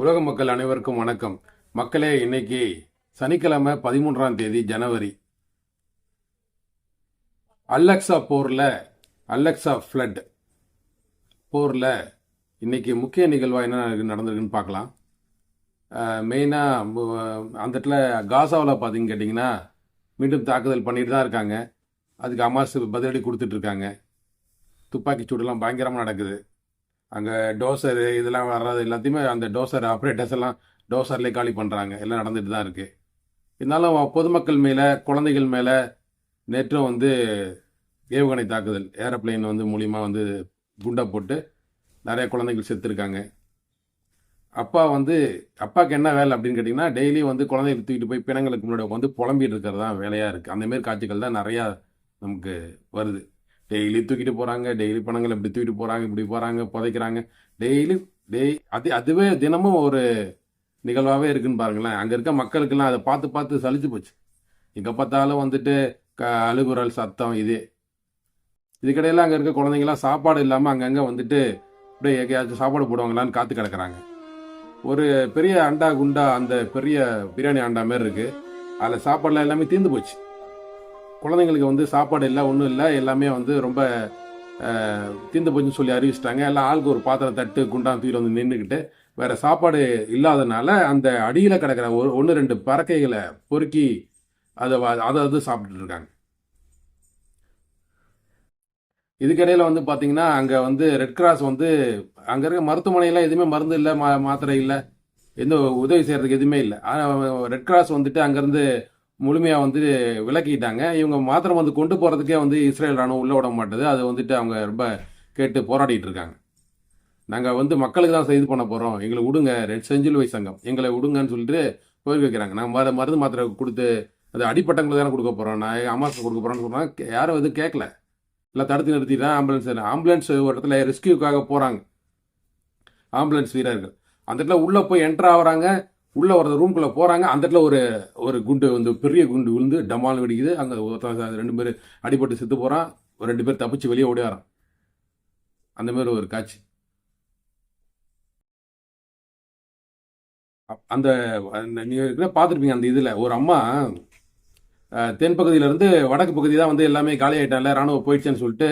உலக மக்கள் அனைவருக்கும் வணக்கம். மக்களே இன்னைக்கு சனிக்கிழமை பதிமூன்றாம் தேதி ஜனவரி. அல்லக்ஸா போரில் அல்லக்ஸா ஃப்ளட் போரில் இன்னைக்கு முக்கிய நிகழ்வாக என்ன நடந்திருக்குன்னு பார்க்கலாம். மெயினாக அந்த இடத்துல காசாவில் பார்த்தீங்கன்னு கேட்டிங்கன்னா மீண்டும் தாக்குதல் பண்ணிட்டு தான் இருக்காங்க. அதுக்கு அமாஸ் பதிலடி கொடுத்துட்ருக்காங்க துப்பாக்கி சூடெல்லாம் பயங்கரமாக நடக்குது. அங்கே டோசரு இதெல்லாம் வர்றது எல்லாத்தையுமே அந்த டோசர் ஆப்ரேட்டர்ஸ் எல்லாம் டோசர்லேயே காலி பண்ணுறாங்க எல்லாம் நடந்துட்டு தான் இருக்குது இருந்தாலும் பொதுமக்கள் மேலே குழந்தைகள் மேலே நேற்றும் வந்து ஏவுகணை தாக்குதல். ஏரோப்ளேன் வந்து மூலியமாக வந்து குண்டை போட்டு நிறைய குழந்தைகள் செத்துருக்காங்க. அப்பா வந்து அப்பாவுக்கு என்ன வேலை அப்படின்னு கேட்டிங்கன்னா டெய்லி வந்து குழந்தைகள் தூக்கிட்டு போய் பிணங்களுக்கு முன்னாடி உட்காந்து புலம்பிட்டு இருக்கிறது தான் வேலையாக இருக்குது அந்தமாரி காட்சிகள் தான் நிறையா நமக்கு வருது. டெய்லி தூக்கிட்டு போகிறாங்க டெய்லி பணங்களை இப்படி தூக்கிட்டு போகிறாங்க இப்படி போகிறாங்க புதைக்கிறாங்க. டெய்லி டெய் அது அதுவே தினமும் ஒரு நிகழ்வாகவே இருக்குன்னு பாருங்களேன். அங்கே இருக்க மக்களுக்கெல்லாம் அதை பார்த்து பார்த்து சலிச்சு போச்சு. எங்கே பார்த்தாலும் வந்துட்டு க அழுகுரல் சத்தம் இது. இதுக்கடையில் அங்கே இருக்க குழந்தைங்களாம் சாப்பாடு இல்லாமல் அங்கங்கே வந்துட்டு அப்படியே எங்கேயாச்சும் சாப்பாடு போடுவாங்களான்னு காத்து கிடக்குறாங்க. ஒரு பெரிய அண்டா குண்டா அந்த பெரிய பிரியாணி அண்டா மாதிரி இருக்குது அதில் சாப்பாடுலாம் எல்லாமே தீர்ந்து போச்சு. குழந்தைங்களுக்கு வந்து சாப்பாடு இல்லை ஒன்றும் இல்லை எல்லாமே வந்து ரொம்ப தீர்ந்து போச்சுன்னு சொல்லி அறிவிச்சிட்டாங்க. எல்லாம் ஆளுக்கு ஒரு பாத்திரம் தட்டு குண்டான் தூக்கிட்டு வந்து நின்றுக்கிட்டு வேற சாப்பாடு இல்லாதனால அந்த அடியில் கிடக்கிற ஒரு ஒன்று ரெண்டு பறக்கைகளை பொறுக்கி அதை அதை வந்து சாப்பிட்டுட்டு இருக்காங்க. இதுக்கிடையில வந்து பார்த்தீங்கன்னா அங்கே வந்து ரெட் கிராஸ் வந்து அங்கே இருக்க மருத்துவமனையெல்லாம் எதுவுமே மருந்து இல்லை மா மாத்திரை இல்லை எந்த உதவி செய்கிறதுக்கு எதுவுமே இல்லை. ஆனால் ரெட் கிராஸ் வந்துட்டு அங்கேருந்து முழுமையாக வந்து விலக்கிட்டாங்க. இவங்க மாத்திரை வந்து கொண்டு போகிறதுக்கே வந்து இஸ்ரேல் ராணுவம் உள்ள விட மாட்டுது. அது வந்துட்டு அவங்க ரொம்ப கேட்டு போராடிட்டு இருக்காங்க. நாங்கள் வந்து மக்களுக்கு தான் இது பண்ண போகிறோம் எங்களை விடுங்க ரெட் செஞ்சிலுவை சங்கம். எங்களை விடுங்கன்னு சொல்லிட்டு கோரிக்கை வைக்கிறாங்க. நாங்கள் மரு மருந்து மாத்திரை கொடுத்து அது அடிப்பட்டங்களுக்கு தானே கொடுக்க போகிறோம் நான் அமாசம் கொடுக்க போகிறோன்னு சொன்னாங்க யாரும் எதுவும் கேட்கல இல்லை தடுத்து நிறுத்திட்டு ஆம்புலன்ஸ் ஆம்புலன்ஸ் ஒரு இடத்துல ரெஸ்கியூக்காக போகிறாங்க ஆம்புலன்ஸ் வீரர்கள். அந்த இடத்துல உள்ளே போய் என்ட்ரு ஆகுறாங்க. உள்ளே ஒரு ரூம்குள்ளே போகிறாங்க அந்த இடத்துல ஒரு ஒரு குண்டு வந்து பெரிய குண்டு விழுந்து டமால் வெடிக்குது. அங்கே ஒருத்தன் ரெண்டு பேர் அடிபட்டு செத்து போகிறான் ஒரு ரெண்டு பேர் தப்பிச்சு வெளியே ஓடியாரான் அந்த மாதிரி ஒரு காட்சி. அப்- அந்த நீங்கள் பார்த்துருப்பீங்க அந்த இதில். ஒரு அம்மா தென்பகுதியிலேருந்து தென் பகுதியிலேருந்து வடக்கு பகுதி தான் வந்து எல்லாமே காலி ஆயிட்டால ராணுவம் போயிடுச்சுன்னு சொல்லிட்டு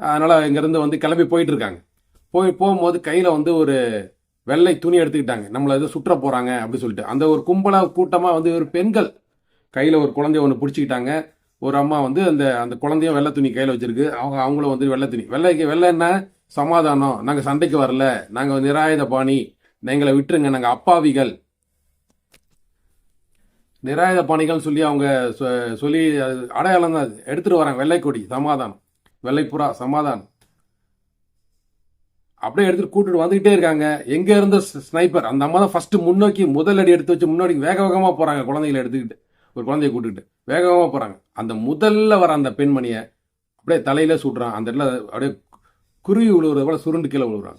அதனால் இங்கேருந்து வந்து கிளம்பி போயிட்டுருக்காங்க போய் போகும்போது கையில் வந்து ஒரு வெள்ளை துணி எடுத்துக்கிட்டாங்க. நம்மளை எதுவும் சுற்ற போகிறாங்க அப்படின்னு சொல்லிட்டு. அந்த ஒரு கும்பலாக கூட்டமாக வந்து ஒரு பெண்கள் கையில் ஒரு குழந்தைய ஒன்று பிடிச்சிக்கிட்டாங்க. ஒரு அம்மா வந்து அந்த அந்த குழந்தையும் வெள்ளை துணி கையில் வச்சிருக்கு. அவங்க அவங்களும் வந்து வெள்ளை துணி. வெள்ளைக்கு வெள்ளை என்ன? சமாதானம். நாங்கள் சண்டைக்கு வரல. நாங்கள் நிராயுத பாணி. எங்களை விட்டுருங்க. நாங்கள் அப்பாவிகள். நிராயுத பாணிகள் சொல்லி அவங்க சொ- சொல்லி அடையாளம் தான் எடுத்துகிட்டு வராங்க. வெள்ளைக்கொடி. சமாதானம். வெள்ளைப்புறா. சமாதானம். அப்படியே எடுத்துட்டு கூட்டிட்டு வந்துகிட்டே இருக்காங்க. எங்க இருந்த ஸ்னைப்பர் அந்த அம்மா தான் ஃபர்ஸ்ட் முன்னோக்கி முதல் அடி எடுத்து வச்சு முன்னாடி வேக வேகமா போறாங்க குழந்தைகளை எடுத்துக்கிட்டு. ஒரு குழந்தைய கூட்டிட்டு வேக வேகமா போறாங்க. அந்த முதல்ல வர அந்த பெண்மணியை அப்படியே தலையில சுடுறான் அந்த இடத்துல அப்படியே குருவி விழுவுறது போல சுருண்டு கீழே விழுவுறாங்க.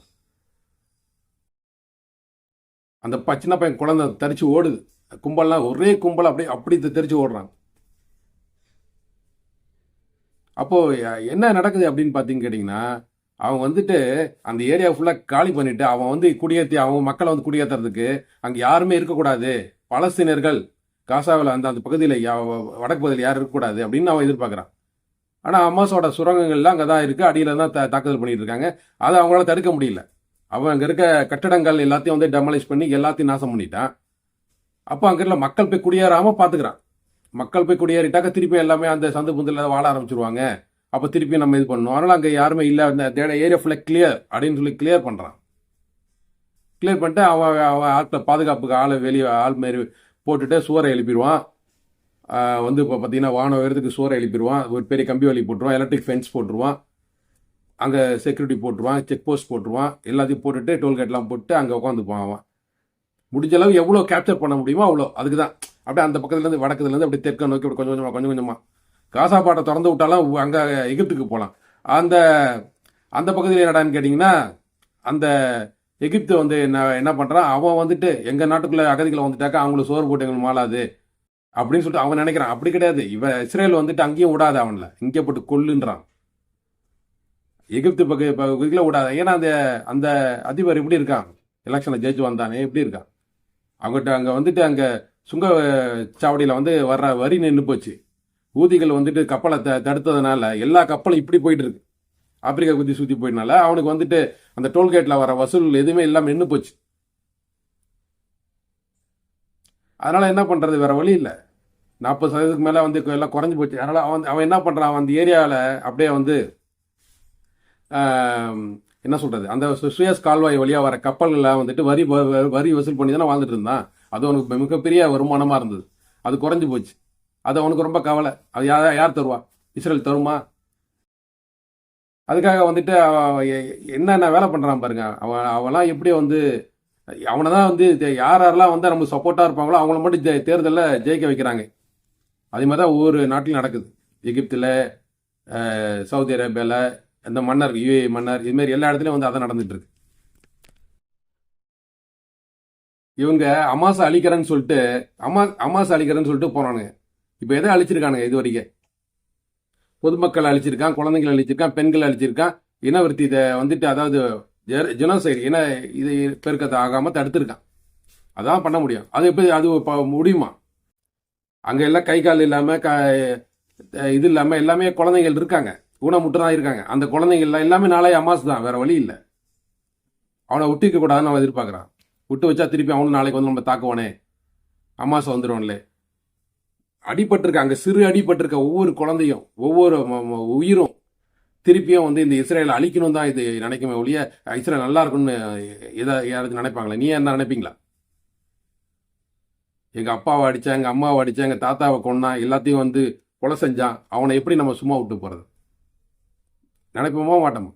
அந்த ப- சின்ன பையன் குழந்தை தரிச்சு ஓடுது. கும்பல்லாம் ஒரே கும்பல் அப்படியே அப்படி தெரிச்சு ஓடுறாங்க. அப்போ என்ன நடக்குது அப்படின்னு பார்த்தீங்க கேட்டிங்கன்னா அவன் வந்துட்டு அந்த ஏரியா ஃபுல்லாக காலி பண்ணிட்டு அவன் வந்து குடியேற்றி அவன் மக்களை வந்து குடியேற்றுறதுக்கு அங்கே யாருமே இருக்கக்கூடாது. பலஸ்தீனர்கள் காசாவில் அந்த அந்த பகுதியில் வடக்கு பகுதியில் யாரும் இருக்கக்கூடாது அப்படின்னு அவன் எதிர்பார்க்குறான். ஆனால் அம்மாஸோட சுரங்கங்கள்லாம் அங்கே தான் இருக்குது அடியில் தான் தா- தாக்குதல் பண்ணிட்டு இருக்காங்க. அதை அவங்களால தடுக்க முடியல. அவன் அங்கே இருக்க கட்டடங்கள் எல்லாத்தையும் வந்து டெமலைஸ் பண்ணி எல்லாத்தையும் நாசம் பண்ணிட்டான். அப்போ அங்கே இருக்க மக்கள் போய் குடியேறாமல் பார்த்துக்கிறான் மக்கள் போய் குடியேறிட்டாக்க திருப்பி எல்லாமே அந்த சந்து புந்தில் வாழ ஆரம்பிச்சிருவாங்க. அப்போ திருப்பி நம்ம இது பண்ணணும். அதனால் அங்கே யாருமே இல்லை. அந்த தேட ஏரியா ஃபுல்லாக கிளியர் அப்படின்னு சொல்லி கிளியர் பண்ணுறான் கிளியர் பண்ணிட்டு அவன் அவன் ஆட்களை பாதுகாப்புக்கு ஆளை வெளியே ஆள் மாரி போட்டுட்டு சுவரை எழுப்பிடுவான். வந்து இப்போ பார்த்தீங்கன்னா வான உயரத்துக்கு சுவரை எழுப்பிடுவான். ஒரு பெரிய கம்பி வலி போட்டுருவான். எலக்ட்ரிக் ஃபென்ஸ் போட்டுருவான். அங்கே செக்யூரிட்டி போட்டுருவான். செக் போஸ்ட் போட்டுருவான். எல்லாத்தையும் போட்டுட்டு டோல்கேட்லாம் போட்டு அங்கே உட்காந்துப்பான் அவன். முடிஞ்ச அளவு எவ்வளோ கேப்சர் பண்ண முடியுமோ அவ்வளோ அதுக்கு தான் அப்படியே அந்த பக்கத்துலேருந்து வடக்குலேருந்து அப்படியே தெற்க நோக்கி அப்படி கொஞ்சம் கொஞ்சமாக கொஞ்சம் கொஞ்சமாக காசா பாட்டை திறந்து விட்டாலும் அங்கே எகிப்துக்கு போகலாம் அந்த அந்த பகுதியில் என்னடான்னு கேட்டிங்கன்னா அந்த எகிப்து வந்து என்ன என்ன பண்ணுறான் அவன் வந்துட்டு எங்கள் நாட்டுக்குள்ளே அகதிகளை வந்துட்டாக்கா அவங்களுக்கு சோறு போட்டு எங்களுக்கு மாளாது அப்படின்னு சொல்லிட்டு அவன் நினைக்கிறான். அப்படி கிடையாது. இவன் இஸ்ரேல் வந்துட்டு அங்கேயும் விடாது அவனில். இங்கே போட்டு கொல்லுன்றான். எகிப்து பகு பகுதியில் விடாது. ஏன்னா அந்த அந்த அதிபர் எப்படி இருக்கான்? எலெக்ஷனில் ஜெயிச்சு வந்தானே எப்படி இருக்கான்? அவங்ககிட்ட அங்கே வந்துட்டு அங்கே சுங்க சாவடியில் வந்து வர்ற வரி நின்று போச்சு. ஊதிகள் வந்துட்டு கப்பலை த தடுத்ததுனால எல்லா கப்பலும் இப்படி போயிட்டு இருக்கு ஆப்பிரிக்கா குத்தி சுற்றி போயிட்டனால அவனுக்கு வந்துட்டு அந்த டோல்கேட்டில் வர வசூல் எதுவுமே இல்லாமல் நின்று போச்சு. அதனால் என்ன பண்ணுறது வேறு வழி இல்லை. நாற்பது சதவீதத்துக்கு மேலே வந்து எல்லாம் குறைஞ்சி போச்சு. அதனால் அவன் அவன் என்ன பண்ணுறான் அந்த ஏரியாவில் அப்படியே வந்து என்ன சொல்கிறது அந்த சுயஸ் கால்வாய் வழியாக வர கப்பல்களில் வந்துட்டு வரி வ- வ- வரி வசூல் பண்ணி தானே வாழ்ந்துட்டு இருந்தான். அது அவனுக்கு மிகப்பெரிய வருமானமாக இருந்தது. அது குறைஞ்சி போச்சு. அது அவனுக்கு ரொம்ப கவலை. அது யார் யார் தருவா? இஸ்ரேல் தருமா? அதுக்காக வந்துட்டு என்னென்ன வேலை பண்ணுறான் பாருங்க. அவன் அவெல்லாம் எப்படி வந்து அவனை தான் வந்து யார் யாரெல்லாம் வந்து நமக்கு சப்போர்ட்டாக இருப்பாங்களோ அவங்கள மட்டும் ஜெ- தேர்தலில் ஜெயிக்க வைக்கிறாங்க. அதே மாதிரி தான் ஒவ்வொரு நாட்டிலும் நடக்குது. எகிப்தில் சவுதி அரேபியாவில் இந்த மன்னர் யுஏ மன்னர் இதுமாரி எல்லா இடத்துலையும் வந்து அதை நடந்துட்டு இவங்க அமாசை அழிக்கிறேன்னு சொல்லிட்டு அமா அமாசை அழிக்கிறேன்னு சொல்லிட்டு போனானுங்க இப்போ எதை அழிச்சிருக்கானுங்க இது வரைக்கும்? பொதுமக்கள் அழிச்சிருக்கான் குழந்தைங்களை அழிச்சிருக்கான் பெண்கள் அழிச்சிருக்கான் இனவர்த்தி இதை வந்துட்டு அதாவது ஜெனோசைடு இன இது பெருக்கத்தை ஆகாமல் தடுத்திருக்கான். அதான் பண்ண முடியும். அது எப்படி அது முடியுமா? அங்கே எல்லாம் கை கால் இல்லாமல் க இது இல்லாமல் எல்லாமே குழந்தைகள் இருக்காங்க. ஊனமுட்டு தான் இருக்காங்க. அந்த குழந்தைங்கள்லாம் எல்லாமே நாளே அமாஸ் தான் வேற வழி இல்லை. அவனை விட்டுக்க கூடாதுன்னு அவன் எதிர்பார்க்குறான். விட்டு வச்சா திருப்பி அவனும் நாளைக்கு வந்து நம்ம தாக்குவானே. அமாசை வந்துடுவான்லே அடிபட்டிருக்க அங்கே சிறு அடிபட்டிருக்க ஒவ்வொரு குழந்தையும் ஒவ்வொரு உயிரும் திருப்பியும் வந்து இந்த இஸ்ரேலை அழிக்கணும் தான் இது நினைக்குமே ஒழிய இஸ்ரேல் நல்லா இருக்கும்னு எதை யாராவது நினைப்பாங்களே? நீ என்ன நினைப்பீங்களா? எங்கள் அப்பாவை அடித்தா எங்கள் அம்மாவை அடித்தா எங்கள் தாத்தாவை கொண்டா எல்லாத்தையும் வந்து கொலை செஞ்சான். அவனை எப்படி நம்ம சும்மா விட்டு போகிறது நினைப்போமோ மாட்டோமா?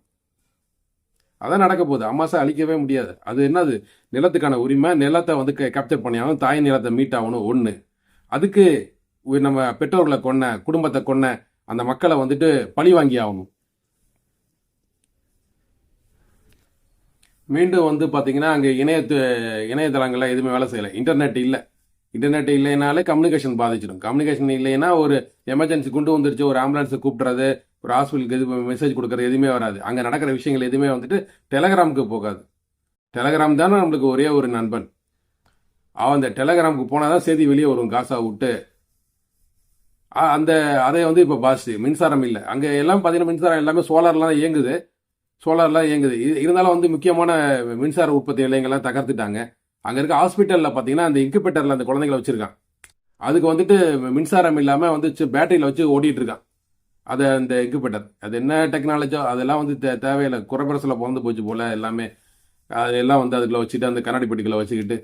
அதான் நடக்க போகுது. அம்மாசை அழிக்கவே முடியாது. அது என்னது? நிலத்துக்கான உரிமை நிலத்தை வந்து கேப்சர் பண்ணி ஆகணும் தாய் நிலத்தை மீட் ஆகணும் ஒன்று அதுக்கு நம்ம பெற்றோர்களை கொன்ன குடும்பத்தை கொன்ன அந்த மக்களை வந்துட்டு பழி வாங்கி ஆகணும். மீண்டும் வந்து பார்த்தீங்கன்னா அங்கே இணையத்து இணையதளங்கள்ல எதுவுமே வேலை செய்யலை. இன்டர்நெட் இல்லை. இன்டர்நெட் இல்லைனாலே கம்யூனிகேஷன் பாதிச்சிடும். கம்யூனிகேஷன் இல்லைன்னா ஒரு எமர்ஜென்சி கொண்டு வந்துருச்சு ஒரு ஆம்புலன்ஸை கூப்பிட்றது ஒரு ஹாஸ்பிட்டலுக்கு எது மெசேஜ் கொடுக்குறது எதுவுமே வராது. அங்கே நடக்கிற விஷயங்கள் எதுவுமே வந்துட்டு டெலகிராமுக்கு போகாது. டெலகிராம் தானே நம்மளுக்கு ஒரே ஒரு நண்பன். அவன் அந்த டெலகிராமுக்கு போனால் தான் செய்தி வெளியே வரும். காசா விட்டு அந்த அதை வந்து இப்போ பாஸ் மின்சாரம் இல்லை. அங்கே எல்லாம் பார்த்தீங்கன்னா மின்சாரம் எல்லாமே சோலார்லாம் இயங்குது. சோலார்லாம் இயங்குது. இருந்தாலும் வந்து முக்கியமான மின்சார உற்பத்தி நிலையங்கள்லாம் தகர்த்துட்டாங்க. அங்கே இருக்க ஹாஸ்பிட்டலில் பார்த்தீங்கன்னா அந்த இன்குபேட்டரில் அந்த குழந்தைகளை வச்சுருக்கான் அதுக்கு வந்துட்டு மின்சாரம் இல்லாமல் வந்து பேட்டரியில் வச்சு ஓடிட்டு இருக்கான் அதை அந்த இன்குபேட்டர் அது என்ன டெக்னாலஜியோ அதெல்லாம் வந்து தே- தேவையில்லை. குறைபரசில் பிறந்து போச்சு போல் எல்லாமே. அதெல்லாம் வந்து அதுக்குள்ள வச்சுட்டு அந்த கண்ணாடி பெட்டிகளை வச்சுக்கிட்டு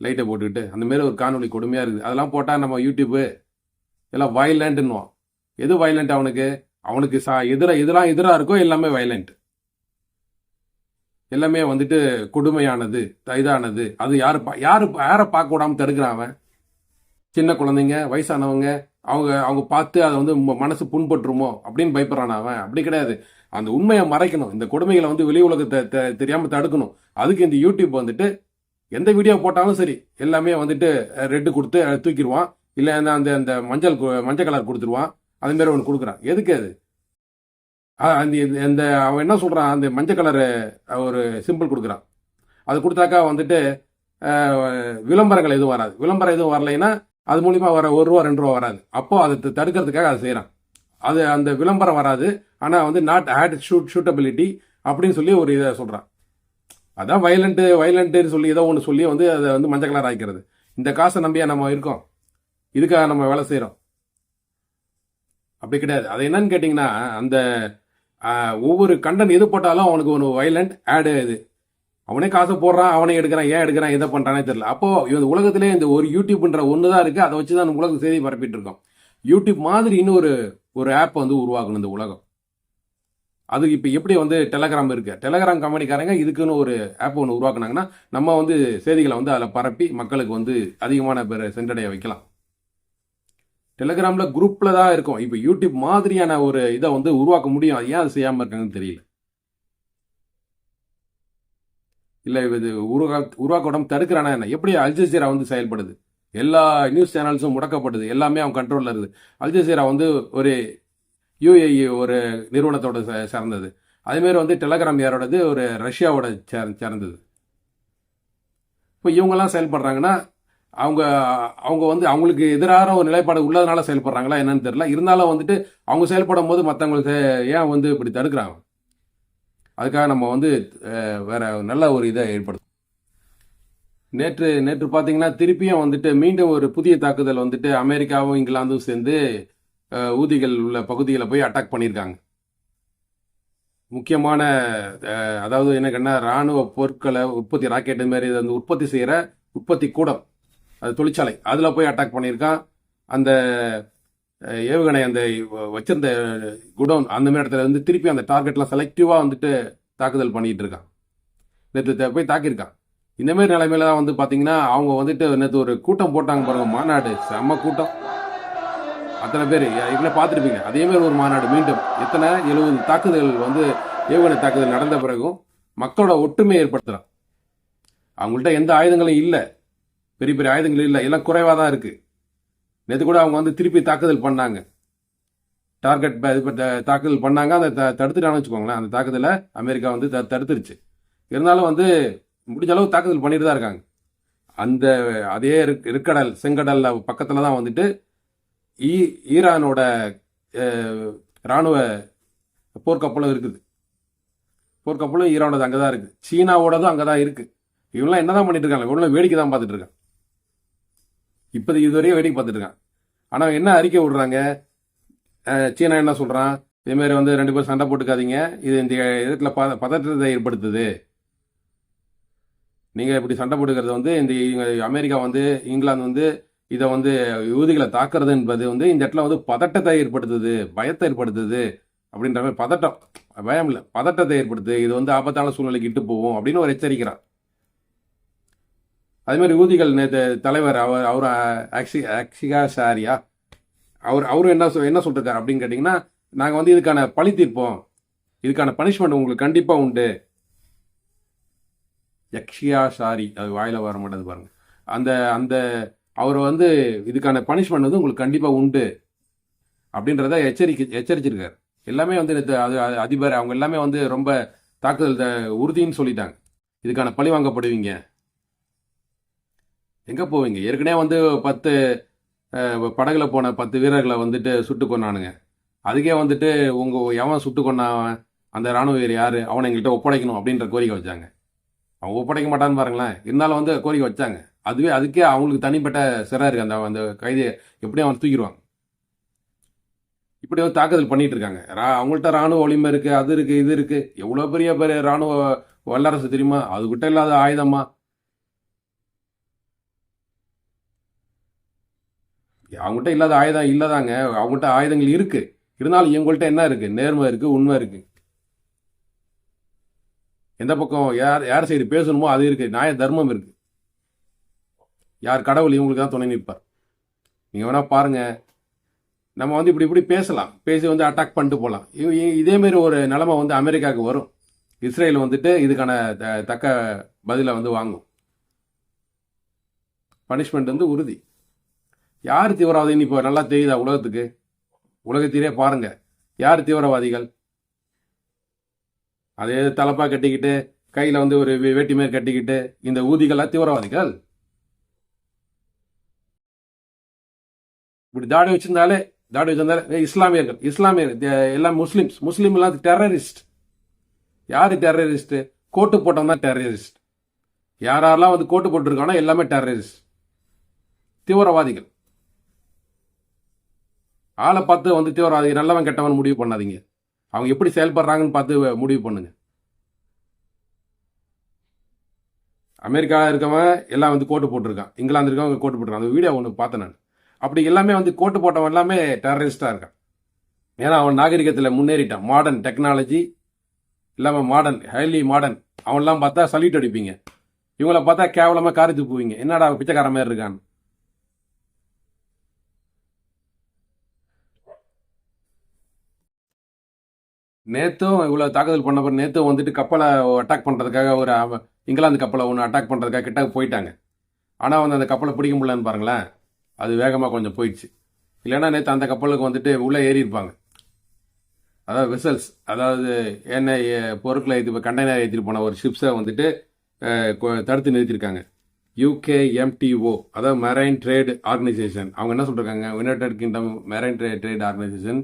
லைட்டை போட்டுக்கிட்டு அந்தமாரி ஒரு காணொளி கொடுமையாக இருக்குது. அதெல்லாம் போட்டால் நம்ம யூடியூப்பு எல்லாம் வயலண்ட்னுவான் எது வயலண்ட் அவனுக்கு? அவனுக்கு சா எதிர இதெல்லாம் எதிராக இருக்கோ எல்லாமே வயலண்ட் எல்லாமே வந்துட்டு கொடுமையானது இதானது. அது யாரு பா- யாரு யாரை பார்க்க விடாம தடுக்கிறான் அவன்? சின்ன குழந்தைங்க வயசானவங்க அவங்க அவங்க பார்த்து அதை வந்து மனசு புண்பட்டுருமோ அப்படின்னு பயப்படுறான் அவன். அப்படி கிடையாது. அந்த உண்மையை மறைக்கணும். இந்த கொடுமைகளை வந்து வெளி உலகத்தை தெ- தெரியாம தடுக்கணும். அதுக்கு இந்த யூடியூப் வந்துட்டு எந்த வீடியோ போட்டாலும் சரி எல்லாமே வந்துட்டு ரெட்டு கொடுத்து தூக்கிடுவான். இல்லை அந்த அந்த அந்த மஞ்சள் கு- மஞ்சள் கலர் கொடுத்துருவான். அது மாதிரி ஒன்று கொடுக்குறான். எதுக்கு அது? ஆ, அந்த இந்த அந்த அவன் என்ன சொல்கிறான் அந்த மஞ்சள் கலரு ஒரு சிம்பிள் கொடுக்குறான். அது கொடுத்தாக்கா வந்துட்டு விளம்பரங்கள் எதுவும் வராது. விளம்பரம் எதுவும் வரலைன்னா அது மூலிமா வர ஒரு ரூபா ரெண்டு ரூபா வராது. அப்போது அதை தடுக்கிறதுக்காக அதை செய்கிறான் அது அந்த விளம்பரம் வராது. ஆனால் வந்து நாட் ஆட் ஷூட் ஷூட்டபிலிட்டி அப்படின்னு சொல்லி ஒரு இதை சொல்கிறான் அதான் வயலண்ட்டு வயலண்ட்டுன்னு சொல்லி ஏதோ ஒன்று சொல்லி வந்து அதை வந்து மஞ்சள் கலர் ஆக்கிக்கிறது. இந்த காசை நம்பியா நம்ம இருக்கோம்? இதுக்காக நம்ம வேலை செய்கிறோம் அப்படி கிடையாது. அது என்னன்னு கேட்டிங்கன்னா அந்த ஒவ்வொரு கண்டன் எது போட்டாலும் அவனுக்கு ஒரு வைலண்ட் ஆடு இது. அவனே காசை போடுறான் அவனே எடுக்கிறான் ஏன் எடுக்கிறான் எதை பண்ணுறானே தெரியல. அப்போ இந்த உலகத்திலே இந்த ஒரு யூடியூப்ன்ற ஒன்று தான் இருக்குது அதை வச்சு தான் நம்ம உலக செய்தி பரப்பிட்டு இருக்கோம். யூடியூப் மாதிரி இன்னொரு ஒரு ஆப் வந்து உருவாக்கணும் இந்த உலகம். அதுக்கு இப்போ எப்படி வந்து டெலகிராம் இருக்கு? டெலகிராம் கம்பெனிக்காரங்க இதுக்குன்னு ஒரு ஆப் ஒன்று உருவாக்குனாங்கன்னா நம்ம வந்து செய்திகளை வந்து அதில் பரப்பி மக்களுக்கு வந்து அதிகமான பேர் சென்றடைய வைக்கலாம். டெலிகிராமில் குரூப்பில் தான் இருக்கும். இப்போ யூடியூப் மாதிரியான ஒரு இதை வந்து உருவாக்க முடியும். அது ஏன் அது செய்யாமல் இருக்காங்கன்னு தெரியல. இல்லை இது உருவா உருவாக்க உடம்பு தடுக்கிறானா என்ன? எப்படி அல்ஜசீரா வந்து செயல்படுது? எல்லா நியூஸ் சேனல்ஸும் முடக்கப்படுது எல்லாமே அவன் கண்ட்ரோலில் இருக்குது. அல்ஜசீரா வந்து ஒரு யுஏஇ ஒரு நிறுவனத்தோட சேர்ந்தது. அதேமாரி வந்து டெலகிராம் யாரோடது? ஒரு ரஷ்யாவோட சேர் சேர்ந்தது. இப்போ இவங்கெல்லாம் செயல்படுறாங்கன்னா அவங்க அவங்க வந்து அவங்களுக்கு எதிரான ஒரு நிலைப்பாடு உள்ளதுனால செயல்படுறாங்களா என்னன்னு தெரியல. இருந்தாலும் வந்துட்டு அவங்க செயல்படும் போது மற்றவங்களுக்கு ஏன் வந்து இப்படி தடுக்கிறாங்க? அதுக்காக நம்ம வந்து வேற நல்ல ஒரு இதை ஏற்படுத்தும் நேற்று நேற்று பார்த்தீங்கன்னா திருப்பியும் வந்துட்டு மீண்டும் ஒரு புதிய தாக்குதல் வந்துட்டு அமெரிக்காவும் இங்கிலாந்தும் சேர்ந்து ஊதிகள் உள்ள பகுதிகளை போய் அட்டாக் பண்ணியிருக்காங்க. முக்கியமான அதாவது அதாவது என்னன்னா ராணுவ பொருட்களை உற்பத்தி ராக்கெட் மாதிரி இதை வந்து உற்பத்தி செய்கிற உற்பத்தி கூடம் அது தொழிற்சாலை. அதில் போய் அட்டாக் பண்ணியிருக்கான். அந்த ஏவுகணை அந்த வ- வச்சிருந்த குடோன் அந்த மாதிரி இடத்துல வந்து திருப்பி அந்த டார்கெட்லாம் செலக்டிவாக வந்துட்டு தாக்குதல் பண்ணிகிட்டு இருக்கான். நேற்று போய் தாக்கியிருக்கான். இந்தமாரி நிலைமையில தான் வந்து பார்த்தீங்கன்னா அவங்க வந்துட்டு நேற்று ஒரு கூட்டம் போட்டாங்க பாருங்க மாநாடு. செம்ம கூட்டம். அத்தனை பேர். இவ்வளோ பார்த்துருப்பீங்க. அதேமாரி ஒரு மாநாடு மீண்டும். எத்தனை? எழுபது தாக்குதல்கள் வந்து ஏவுகணை தாக்குதல் நடந்த பிறகும் மக்களோட ஒற்றுமையை ஏற்படுத்துகிறான் அவங்கள்ட்ட எந்த ஆயுதங்களும் இல்லை. பெரிய பெரிய ஆயுதங்கள் இல்லை எல்லாம் குறைவாக தான் இருக்குது நேற்று கூட அவங்க வந்து திருப்பி தாக்குதல் பண்ணாங்க. டார்கெட் ப- இது தாக்குதல் பண்ணாங்க அதை த- தடுத்துட்டான்னு வச்சுக்கோங்களேன் அந்த தாக்குதலை அமெரிக்கா வந்து த- தடுத்துருச்சு. இருந்தாலும் வந்து முடிஞ்ச அளவு தாக்குதல் பண்ணிட்டு தான் இருக்காங்க. அந்த அதே இருக்கடல் செங்கடலில் பக்கத்தில் தான் வந்துட்டு ஈ ஈரானோட இராணுவ ராணுவ போர்க்கப்பலும் இருக்குது. போர்க்கப்பலும் ஈரானோட அங்கே தான் இருக்குது சீனாவோடதும் அங்கே தான் இருக்குது இவங்களாம் என்னதான் பண்ணிட்டு இருக்காங்க? இவங்களும் வேடிக்கை தான் பார்த்துட்டு இருக்காங்க. இப்போது இதுவரையும் வேடிக்கை பார்த்துட்டு இருக்காங்க ஆனால் என்ன அறிக்கை விடுறாங்க? சீனா என்ன சொல்கிறான் இதேமாரி வந்து ரெண்டு பேரும் சண்டை போட்டுக்காதீங்க. இது இந்த இடத்துல பத பதற்றத்தை ஏற்படுத்துது. நீங்கள் இப்படி சண்டை போட்டுக்கிறது வந்து இந்த அமெரிக்கா வந்து இங்கிலாந்து வந்து இதை வந்து யூதிகளை தாக்குறது என்பது வந்து இந்த இடத்துல வந்து பதட்டத்தை ஏற்படுத்துது பயத்தை ஏற்படுத்துது அப்படின்ற மாதிரி பதட்டம். பயம் இல்லை. பதட்டத்தை ஏற்படுத்துது. இது வந்து ஆபத்தான சூழ்நிலைக்கு இட்டு போகும் அப்படின்னு ஒரு எச்சரிக்கிறான். அதே மாதிரி ஊதிகள் நேற்று தலைவர் அவர் அவர் அக்ஷி அக்ஷிகா ஷாரியா அவர் அவரும் என்ன சொல் என்ன சொல்லிருக்காரு அப்படின்னு கேட்டிங்கன்னா நாங்கள் வந்து இதுக்கான பழி தீர்ப்போம். இதுக்கான பனிஷ்மெண்ட் உங்களுக்கு கண்டிப்பாக உண்டு. யக்ஷியா ஷாரி அது வாயில் வர மாட்டேது பாருங்கள் அந்த அந்த அவர் வந்து இதுக்கான பனிஷ்மெண்ட் வந்து உங்களுக்கு கண்டிப்பாக உண்டு. அப்படின்றத எச்சரிக்கை எச்சரிச்சிருக்காரு. எல்லாமே வந்து அது அதிபர் அவங்க எல்லாமே வந்து ரொம்ப தாக்குதல் த- உறுதின்னு சொல்லிட்டாங்க. இதுக்கான பழி வாங்கப்படுவீங்க. எங்கே போவீங்க? ஏற்கனவே வந்து பத்து படகுல போன பத்து வீரர்களை வந்துட்டு சுட்டு கொன்னானுங்க. அதுக்கே வந்துட்டு உங்கள் எவன் சுட்டு கொன்னான் அந்த ராணுவ வீரர் யார்? அவனை எங்கள்கிட்ட ஒப்படைக்கணும் அப்படின்ற கோரிக்கை வச்சாங்க. அவன் ஒப்படைக்க மாட்டான்னு பாருங்களேன். இருந்தாலும் வந்து கோரிக்கை வச்சாங்க. அதுவே அதுக்கே அவங்களுக்கு தனிப்பட்ட சிறை இருக்குது அந்த அந்த கைதியை எப்படியும் அவன் தூக்கிடுவாங்க இப்படி வந்து தாக்குதல் பண்ணிட்டு இருக்காங்க. ரா- அவங்கள்ட்ட ராணுவ ஒளிமை இருக்குது அது இருக்குது இது இருக்குது எவ்வளோ பெரிய பெரிய ராணுவ வல்லரசு தெரியுமா? அதுக்கிட்ட இல்லாத ஆயுதமா அவங்ககிட்ட இல்லாத ஆயுதம் இல்லை தாங்க அவங்ககிட்ட ஆயுதங்கள் இருக்கு. இருந்தாலும் இவங்கள்ட்ட என்ன இருக்கு? நேர்மை இருக்கு உண்மை இருக்கு. எந்த பக்கம் யார் யார் சைடு பேசணுமோ அது இருக்கு. நியாய தர்மம் இருக்கு. யார் கடவுள் இவங்களுக்கு தான் துணை நிற்பார். நீங்க வேணா பாருங்க. நம்ம வந்து இப்படி இப்படி பேசலாம். பேசி வந்து அட்டாக் பண்ணிட்டு போகலாம் இதேமாரி ஒரு நிலைமை வந்து அமெரிக்காவுக்கு வரும். இஸ்ரேல் வந்துட்டு இதுக்கான த- தக்க பதிலை வந்து வாங்கும். பனிஷ்மெண்ட் வந்து உறுதி. யார் தீவிரவாதின்னு இப்போ நல்லா தெரியுதா உலகத்துக்கு? உலகத்திலே பாருங்க. யார் தீவிரவாதிகள்? அதே தலப்பா கட்டிக்கிட்டு கையில் வந்து ஒரு வே- வேட்டி மேல் கட்டிக்கிட்டு இந்த ஊதிகள்லாம் தீவிரவாதிகள்? இப்படி தாடி வச்சிருந்தாலே தாடி வச்சிருந்தாலே இஸ்லாமியர்கள் இஸ்லாமியர்கள் இஸ்லாமியர் எல்லாம் முஸ்லீம்ஸ் முஸ்லீம் எல்லாம் டெரரிஸ்ட் யார் டெரரிஸ்ட் கோட்டு போட்டவன் தான் டெரரிஸ்ட் யாரெல்லாம் வந்து கோட்டு போட்டிருக்கானோ எல்லாமே டெரரிஸ்ட் தீவிரவாதிகள். ஆளை பார்த்து வந்து தீவிரவாதி நல்லவன் கெட்டவன் முடிவு பண்ணாதீங்க. அவங்க எப்படி செயல்படுறாங்கன்னு பார்த்து முடிவு பண்ணுங்க. அமெரிக்கா இருக்கவன் எல்லாம் வந்து கோட்டு போட்டிருக்கான். இங்கிலாந்து இருக்கவங்க கோட்டு போட்டிருக்கான். அந்த வீடியோ ஒன்று பார்த்தேன் நான். அப்படி எல்லாமே வந்து கோட்டு போட்டவன் எல்லாமே டெரரிஸ்டாக இருக்கான். ஏன்னா அவன் நாகரிகத்தில் முன்னேறிட்டான். மாடர்ன் டெக்னாலஜி இல்லாமல் மாடர்ன் ஹைலி மாடர்ன் அவன்லாம் பார்த்தா சல்யூட் அடிப்பீங்க. இவங்கள பார்த்தா கேவலமாக காரி துப்புவீங்க. என்னடா பிச்சைக்கார மாதிரி இருக்கான் நேத்தும் இவ்வளோ தாக்குதல் பண்ண பிறகு நேத்தும் வந்துட்டு கப்பலை அட்டாக் பண்ணுறதுக்காக ஒரு இங்கிலாந்து கப்பலை ஒன்று அட்டாக் பண்ணுறதுக்காக கிட்ட போயிட்டாங்க. ஆனால் வந்து அந்த கப்பலை பிடிக்க முடியலன்னு பாருங்களேன். அது வேகமாக கொஞ்சம் போயிடுச்சு. இல்லைன்னா நேற்று அந்த கப்பலுக்கு வந்துட்டு உள்ளே ஏறி இருப்பாங்க. அதாவது வெசல்ஸ் அதாவது என்ன பொருட்களை ஏற்றி கண்டெய்னர் ஏற்றிட்டு போன ஒரு ஷிப்ஸை வந்துட்டு கொ- தடுத்து நிறுத்தியிருக்காங்க யூகேஎம்டிஓ அதாவது மெரைன் ட்ரேட் ஆர்கனைசேஷன் அவங்க என்ன சொல்றாங்க United Kingdom marine trade trade organisation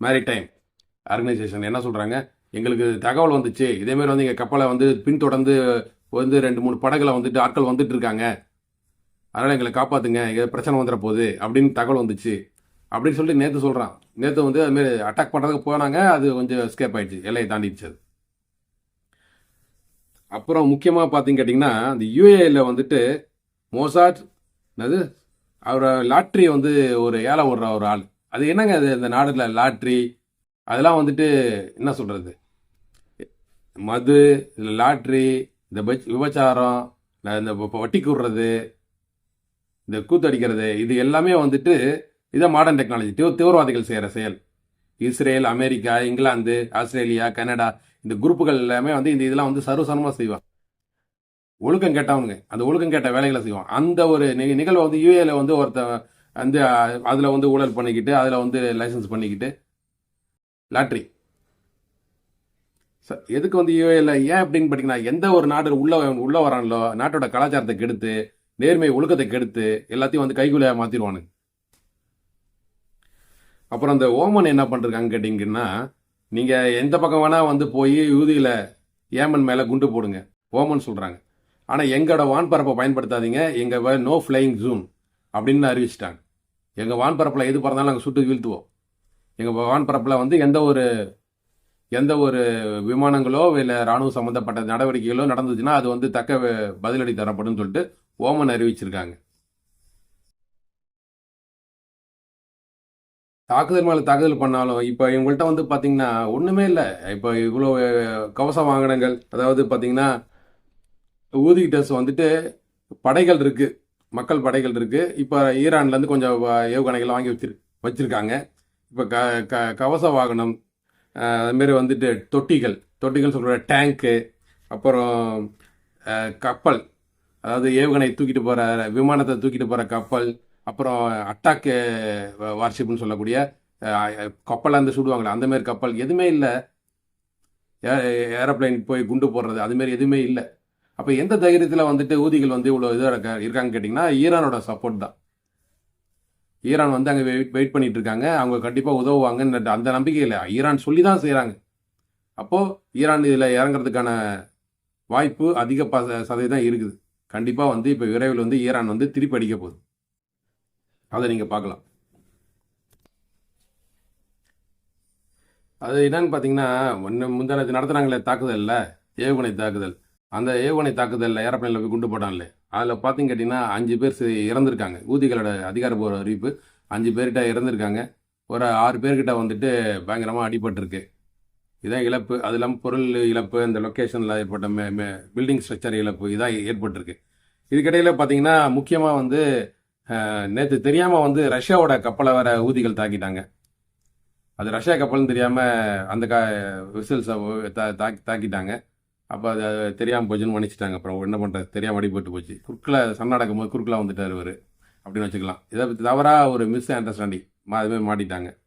maritime organisation என்ன சொல்கிறாங்க எங்களுக்கு தகவல் வந்துச்சு. இதேமாரி வந்து எங்கள் கப்பலை வந்து பின்தொடர்ந்து வந்து ரெண்டு மூணு படகுல வந்துட்டு ஆட்கள் வந்துட்டு இருக்காங்க. அதனால் எங்களை காப்பாற்றுங்க எங்க பிரச்சனை வந்துட போகுது அப்படின்னு தகவல் வந்துச்சு. அப்படின்னு சொல்லி நேற்று சொல்கிறான் நேற்று வந்து அதுமாரி அட்டாக் பண்ணுறதுக்கு போனாங்க. அது கொஞ்சம் ஸ்கேப் ஆயிடுச்சு. எல்லையை தாண்டிடுச்சு அது அப்புறம் முக்கியமாக பார்த்தீங்க கேட்டிங்கன்னா இந்த யூஏல வந்துட்டு மோசாட் என்னது? அவர் லாட்ரி வந்து ஒரு ஏழை ஓடுற ஒரு ஆள். அது என்னங்க அது? இந்த நாடுல லாட்ரி அதெல்லாம் வந்துட்டு என்ன சொல்கிறது மது இந்த லாட்ரி இந்த பச்- விபச்சாரம் இந்த- இந்த வட்டி கூடுறது இந்த கூத்தடிக்கிறது இது எல்லாமே வந்துட்டு இதான் மாடர்ன் டெக்னாலஜி தீவிரவாதிகள் செய்கிற செயல். Israel America England Australia Canada இந்த குரூப்புகள் எல்லாமே வந்து இந்த இதெல்லாம் வந்து சர்வசனமாக செய்வான் ஒழுக்கம் கேட்டவனுங்க. அந்த ஒழுக்கம் கேட்ட வேலைகளை செய்வான் அந்த ஒரு நிக நிகழ்வை வந்து யூஏல வந்து ஒருத்தன் வந்து அதில் வந்து ஊழல் பண்ணிக்கிட்டு அதில் வந்து லைசன்ஸ் பண்ணிக்கிட்டு லாட்ரி. சார் எதுக்கு வந்து யூஏல ஏன் அப்படின்னு பார்த்தீங்கன்னா எந்த ஒரு நாடு உள்ள உள்ள வரானோ நாட்டோட கலாச்சாரத்தை கெடுத்து நேர்மை ஒழுக்கத்தை கெடுத்து எல்லாத்தையும் வந்து கைகுலையா மாற்றிடுவானுங்க அப்புறம் அந்த ஓமன் என்ன பண்ணுறாங்க கேட்டிங்கன்னா நீங்கள் எந்த பக்கம் வேணால் வந்து போய் யூதியில் ஏமன் மேலே குண்டு போடுங்க. ஓமன் சொல்கிறாங்க ஆனால் எங்களோட வான்பரப்பை பயன்படுத்தாதீங்க. எங்கள் நோ ஃப்ளையிங் ஜூன் அப்படின்னு அறிவிச்சிட்டாங்க. எங்கள் வான்பரப்பில் எது பறந்தாலும் நாங்கள் சுட்டு வீழ்த்துவோம். எங்க வான்பரப்புல வந்து எந்த ஒரு எந்த ஒரு விமானங்களோ இல்லை இராணுவ சம்மந்தப்பட்ட நடவடிக்கைகளோ நடந்துச்சுன்னா அது வந்து தக்க பதிலடி தரப்படும் சொல்லிட்டு ஓமன் அறிவிச்சிருக்காங்க. தாக்குதல் மேலே தாக்குதல் பண்ணாலும் இப்போ இவங்கள்ட்ட வந்து பார்த்தீங்கன்னா ஒன்றுமே இல்லை. இப்போ இவ்வளோ கவச வாகனங்கள் அதாவது பாத்தீங்கன்னா ஊதிகிட்டஸ் வந்துட்டு படைகள் இருக்குது மக்கள் படைகள் இருக்குது இப்போ ஈரான்லேருந்து கொஞ்சம் ஏவுகணைகள் வாங்கி வச்சிரு வச்சுருக்காங்க. இப்போ க க கவச வாகனம் அதுமாரி அது வந்துட்டு தொட்டிகள் தொட்டிகள் சொல்கிற டேங்க்கு அப்புறம் கப்பல் அதாவது ஏவுகணை தூக்கிட்டு போகிற விமானத்தை தூக்கிட்டு போகிற கப்பல் அப்புறம் அட்டாக்கு வார்ஷிப்னு சொல்லக்கூடிய கப்பலாக இருந்து சுடுவாங்களே அந்தமாரி கப்பல் எதுவுமே இல்லை. ஏரோப்ளைன் போய் குண்டு போடுறது அது எதுவுமே இல்லை. அப்போ எந்த தைரியத்தில் வந்துட்டு ஊதிகள் வந்து இவ்வளோ இதாக இருக்காங்க இருக்காங்கன்னு கேட்டிங்கன்னா ஈரானோட சப்போர்ட் தான். ஈரான் வந்து அங்கே வெயிட் வெயிட் பண்ணிட்டு இருக்காங்க அவங்க கண்டிப்பாக உதவுவாங்கன்னு அந்த நம்பிக்கையில் ஈரான் சொல்லி தான் செய்கிறாங்க அப்போது ஈரான் இதில் இறங்குறதுக்கான வாய்ப்பு அதிக ப சதவீதம் இருக்குது. கண்டிப்பாக வந்து இப்போ விரைவில் வந்து ஈரான் வந்து திருப்பி அடிக்க போகுது. அதை நீங்கள் பார்க்கலாம். அது என்னன்னு பார்த்தீங்கன்னா முன்ன முந்தானத்து நடத்துனாங்களே இல்லை ஏவுகணை தாக்குதல். அந்த ஏவுகணை தாக்குதலில் ஏரோப்ளைனில் போய் குண்டு போட்டான்ல. அதில் பார்த்திங்க கேட்டிங்கன்னா அஞ்சு பேர் இறந்துருக்காங்க. ஊதிகளோட அதிகாரப்பூர்வ அறிவிப்பு. அஞ்சு பேர்கிட்ட இறந்துருக்காங்க. ஒரு ஆறு பேர்கிட்ட வந்துட்டு பயங்கரமாக அடிபட்டிருக்கு. இதான் இழப்பு அது இல்லாமல் பொருள் இழப்பு இந்த லொக்கேஷனில் ஏற்பட்ட மே மே பில்டிங் ஸ்ட்ரக்சர் இழப்பு இதான் ஏற்பட்டிருக்கு. இதுக்கிடையில் பார்த்தீங்கன்னா முக்கியமாக வந்து நேற்று தெரியாமல் வந்து ரஷ்யாவோட கப்பலை வர ஊதிகள் தாக்கிட்டாங்க. அது ரஷ்யா கப்பல்னு தெரியாமல் அந்த கா விசில்ஸை தாக்கி தாக்கிட்டாங்க. அப்போ அது தெரியாமல் போச்சுன்னு மன்னிச்சிட்டாங்க. அப்புறம் என்ன பண்ணுறது தெரியாமல் அடிபட்டு போச்சு. குறுக்கில் சண்டை நடக்கும் போது குறுக்கில் வந்துட்டார் இவர். அப்படின்னு வச்சுக்கலாம். இதை பற்றி தவறாக ஒரு மிஸ் அண்டர்ஸ்டாண்டிங் மா அதுவே மாட்டிட்டாங்க.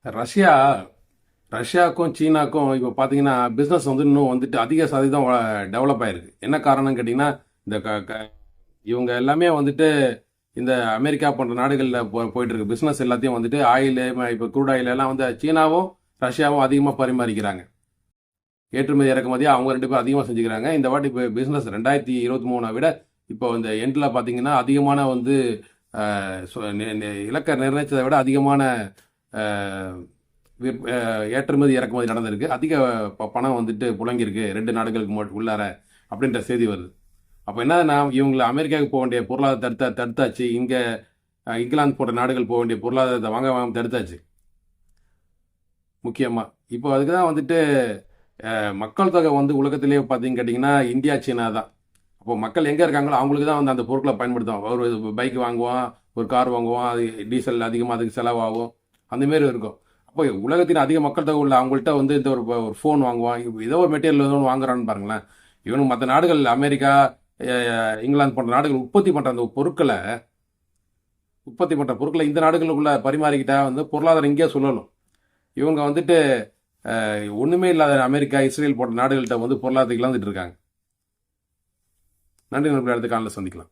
ரஷ்யா ரஷ்யாவுக்கும் சீனாக்கும் இப்போ பார்த்தீங்கன்னா பிஸ்னஸ் வந்து இன்னும் வந்துட்டு அதிக சதவீதம் டெவலப் ஆயிருக்கு. என்ன காரணம்னு கேட்டிங்கன்னா இந்த க க- இவங்க எல்லாமே வந்துட்டு இந்த அமெரிக்கா போன்ற நாடுகளில் போ போயிட்டுருக்கு பிஸ்னஸ் எல்லாத்தையும் வந்துட்டு ஆயில் இப்போ குரூட் ஆயில் எல்லாம் வந்து சீனாவும் ரஷ்யாவும் அதிகமாக பரிமாறிக்கிறாங்க. ஏற்றுமதி இறக்குமதி அவங்க ரெண்டு பேரும் அதிகமாக செஞ்சுக்கிறாங்க. இந்த வாட்டி இப்போ பிஸ்னஸ் ரெண்டாயிரத்தி இருபத்தி மூணை விட இப்போ இந்த எண்டில் பார்த்தீங்கன்னா அதிகமான வந்து சொ- இலக்கை நிர்ணயிச்சதை விட அதிகமான ஏற்றுமதி இறக்குமதி நடந்திருக்கு. அதிக ப- பணம் வந்துட்டு புழங்கியிருக்கு. ரெண்டு நாடுகளுக்கு உள்ளார அப்படின்ற செய்தி வருது. அப்போ என்ன நான் இவங்களை அமெரிக்காவுக்கு போக வேண்டிய பொருளாதார தடுத்தாச்சு. இங்கே இங்கிலாந்து போன்ற நாடுகள் போக வேண்டிய பொருளாதாரத்தை வாங்க வாங்க தடுத்தாச்சு. முக்கியமாக இப்போ அதுக்கு தான் வந்துட்டு மக்கள் தொகை வந்து உலகத்திலேயே பார்த்தீங்க கேட்டிங்கன்னா இந்தியா சீனா தான். அப்போ மக்கள் எங்கே இருக்காங்களோ அவங்களுக்கு தான் வந்து அந்த பொருட்களை பயன்படுத்துவோம். ஒரு பைக் வாங்குவான் ஒரு கார் வாங்குவான் அது டீசல் அதிகமாக அதுக்கு செலவாகும். அந்தமாரி இருக்கும். அப்போ உலகத்தின் அதிக மக்கள் தொகை உள்ள அவங்கள்ட்ட வந்து இந்த ஒரு ஒரு ஃபோன் வாங்குவான் ஏதோ ஒரு மெட்டீரியல் ஏதோ ஒன்று வாங்குறான்னு பாருங்களேன். இவனுக்கு மற்ற நாடுகள் அமெரிக்கா இங்கிலாந்து போன்ற நாடுகள் உற்பத்தி பண்ணுற அந்த பொருட்களை உற்பத்தி பண்ணுற பொருட்களை இந்த நாடுகளுக்குள்ள பரிமாறிக்கிட்டா வந்து பொருளாதாரம் இங்கேயே சொல்லணும் இவங்க வந்துட்டு ஒன்றுமே இல்லாத அமெரிக்கா இஸ்ரேல் போன்ற நாடுகள்கிட்ட வந்து பொருளாதாரத்துக்கு வந்துட்டு இருக்காங்க. நன்றி நண்பர்கள் அடுத்த காலில் சந்திக்கலாம்.